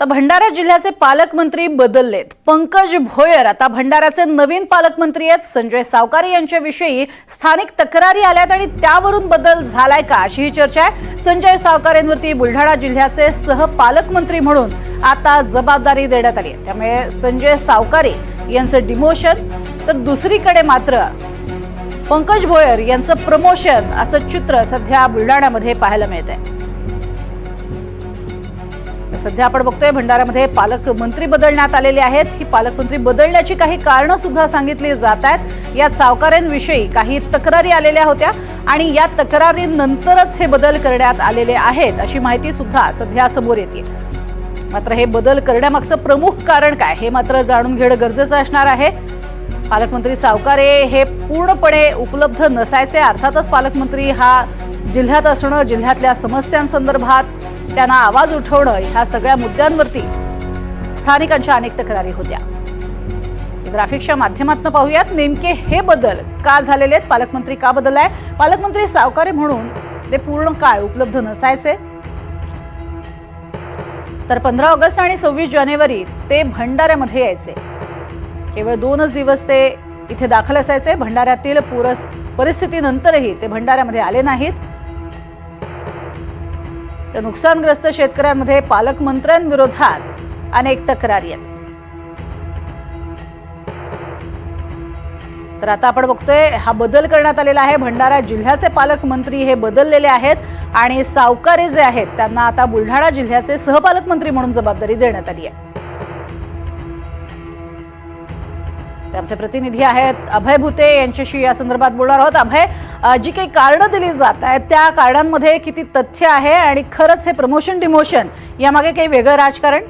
तर भंडारा जिल्ह्याचे पालकमंत्री बदललेत. पंकज भोयर आता भंडाऱ्याचे नवीन पालकमंत्री आहेत. संजय सावकारे यांच्याविषयी स्थानिक तक्रारी आल्यात आणि त्यावरून बदल झालाय का अशी ही चर्चा आहे. संजय सावकारेंवरती बुलढाणा जिल्ह्याचे सहपालकमंत्री म्हणून आता जबाबदारी देण्यात आली आहे. त्यामुळे संजय सावकारे यांचं डिमोशन तर दुसरीकडे मात्र पंकज भोयर यांचं प्रमोशन असं चित्र सध्या बुलढाण्यामध्ये पाहायला मिळत आहे सध्या आपण बघतोय भंडाऱ्यामध्ये पालकमंत्री बदलण्यात आलेले आहेत. ही पालकमंत्री बदलण्याची काही कारणं सुद्धा सांगितली जात आहेत. यात सावकाऱ्यांविषयी काही तक्रारी आलेल्या होत्या आणि या तक्रारीनंतरच हे बदल करण्यात आलेले आहेत अशी माहिती सुद्धा सध्या समोर येते. मात्र हे बदल करण्यामागचं प्रमुख कारण काय हे मात्र जाणून घेणं गरजेचं असणार आहे. पालकमंत्री सावकारे हे पूर्णपणे उपलब्ध नसायचे अर्थातच पालकमंत्री हा जिल्ह्यात असणं जिल्ह्यातल्या समस्यांसंदर्भात त्यांना आवाज उठवणं ह्या सगळ्या मुद्द्यांवरती स्थानिकांच्या अनेक तक्रारी होत्या. ग्राफिक्सच्या माध्यमातून पाहूयात. नेमके हे बदल का झालेले आहेत? पालकमंत्री का बदललाय? पालकमंत्री सावकारे म्हणून ते पूर्ण काळ उपलब्ध नसायचे. तर पंधरा ऑगस्ट आणि सव्वीस जानेवारी ते भंडाऱ्यामध्ये यायचे. केवळ दोनच दिवस ते इथे दाखल असायचे. भंडाऱ्यातील पूर परिस्थितीनंतरही ते भंडाऱ्यामध्ये आले नाहीत. तर नुकसानग्रस्त शेतकऱ्यांमध्ये पालकमंत्र्यांविरोधात अनेक तक्रारी आहेत. तर आता आपण बघतोय हा बदल करण्यात आलेला आहे. भंडारा जिल्ह्याचे पालकमंत्री हे बदललेले आहेत आणि सावकारे जे आहेत त्यांना आता बुलढाणा जिल्ह्याचे सहपालकमंत्री म्हणून जबाबदारी देण्यात आली आहे. आमचे प्रतिनिधी आहेत. अभय भुते यांच्याशी या संदर्भात बोलणार आहोत. अभय जी काही कारणं दिली जात आहेत त्या कारणांमध्ये किती तथ्य आहे आणि खरंच हे प्रमोशन डिमोशन यामागे काही वेगळं राजकारण?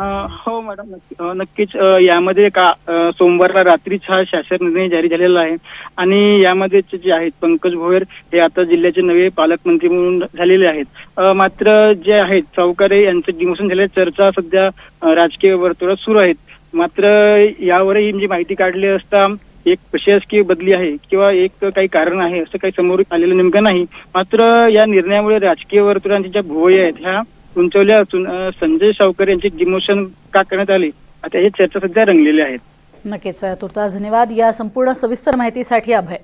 हो मॅडम नक्की- नक्कीच. यामध्ये का सोमवारला रात्रीच हा शासन निर्णय जारी झालेला आहे आणि यामध्ये जे आहेत पंकज भोयर हे आता जिल्ह्याचे नवे पालकमंत्री म्हणून झालेले आहेत. मात्र जे आहेत सावकारे यांचं डिमोशन झाले चर्चा सध्या राजकीय वर्तुळात सुरू आहेत. मात्र यावरही जी माहिती काढली असता एक प्रशासकीय बदली आहे किंवा एक काही कारण आहे असं काही समोर आलेलं नेमकं नाही. मात्र या निर्णयामुळे राजकीय वर्तुळांच्या ज्या भुवई आहेत ह्या उंचवल्या असून संजय सावकर यांचे डिमोशन का करण्यात आले? आता हे चर्चा सध्या रंगलेल्या आहेत. नक्कीच तुर्तास धन्यवाद. या संपूर्ण सविस्तर माहितीसाठी अभय.